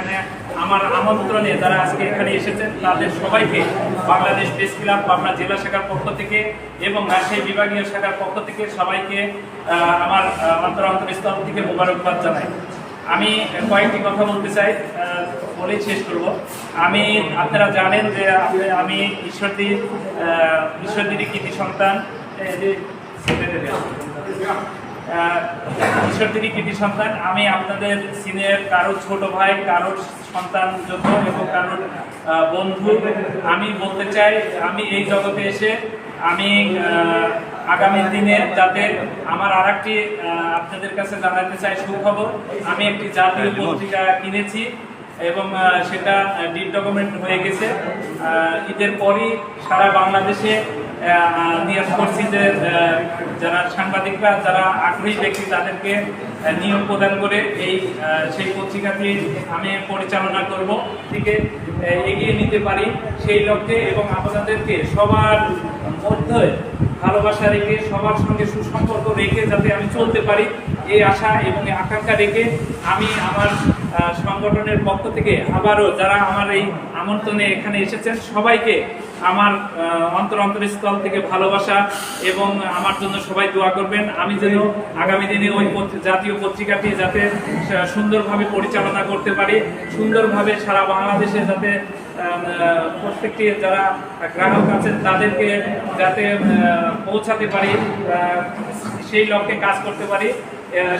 এখানে আমার আমন্ত্রণে যারা আজকে এখানে এসেছেন তাদের সবাইকে বাংলাদেশ প্রেস ক্লাব পাবনা জেলা শাখার পক্ষ থেকে এবং রাজশাহী বিভাগীয় শাখার পক্ষ থেকে সবাইকে আমার আহ, অন্তর অন্তরস্থল থেকে মোবারকবাদ জানাই। আমি কয়েকটি কথা বলতে চাই বলেই শেষ করব। আমি আপনারা জানেন যে আমি- ঈশ্বরদীর আহ, ঈশ্বরদীরই কৃতি সন্তান। ঈশ্বরদীরই কৃতি সন্তান। আমি আপনাদের সিনিয়র কারোর ছোট ভাই কারোর সন্তান যোগ্য এবং কারোর বন্ধু। আমি বলতে চাই আমি এই জগতে এসে আমি আগামী দিনে যাতে আমার আর একটি আপনাদের কাছে জানাতে চাই সুখবর। আমি একটি জাতীয় পত্রিকা কিনেছি। এবং সেটা ডিড ডকুমেন্ট হয়ে গেছে। ঈদের পরই সারা বাংলাদেশে নিয়োগ করছি যে যারা সাংবাদিকরা, যারা আগ্রহী ব্যক্তি, তাদেরকে নিয়োগ প্রদান করে এই সেই পত্রিকাটি আমি পরিচালনা করব। থেকে এগিয়ে নিতে পারি সেই লক্ষ্যে এবং আপনাদেরকে সবার মধ্যে ভালোবাসা রেখে, সবার সঙ্গে সুসম্পর্ক রেখে যাতে আমি চলতে পারি, এই আশা এবং আকাঙ্ক্ষা রেখে আমি আমার সংগঠনের পক্ষ থেকে আবারও যারা আমার এই আমন্ত্রণে এখানে এসেছেন, সবাইকে আমার অন্তর অন্তরস্থল থেকে ভালোবাসা এবং আমার জন্য সবাই দোয়া করবেন। আমি যেন আগামী দিনে ওই জাতীয় পত্রিকাটি যাতে সুন্দরভাবে পরিচালনা করতে পারি, সুন্দরভাবে সারা বাংলাদেশে যাতে প্রত্যেকটি যারা গ্রাহক আছেন, তাদেরকে যাতে পৌঁছাতে পারি সেই লক্ষ্যে কাজ করতে পারি।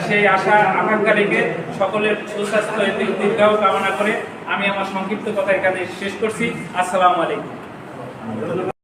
সেই আশা, আকাঙ্ক্ষা রেখে সকলের সুস্বাস্থ্য দীর্ঘাও কামনা করে আমি আমার সংক্ষিপ্ত কথা এখানে শেষ করছি। আসসালামু আলাইকুম।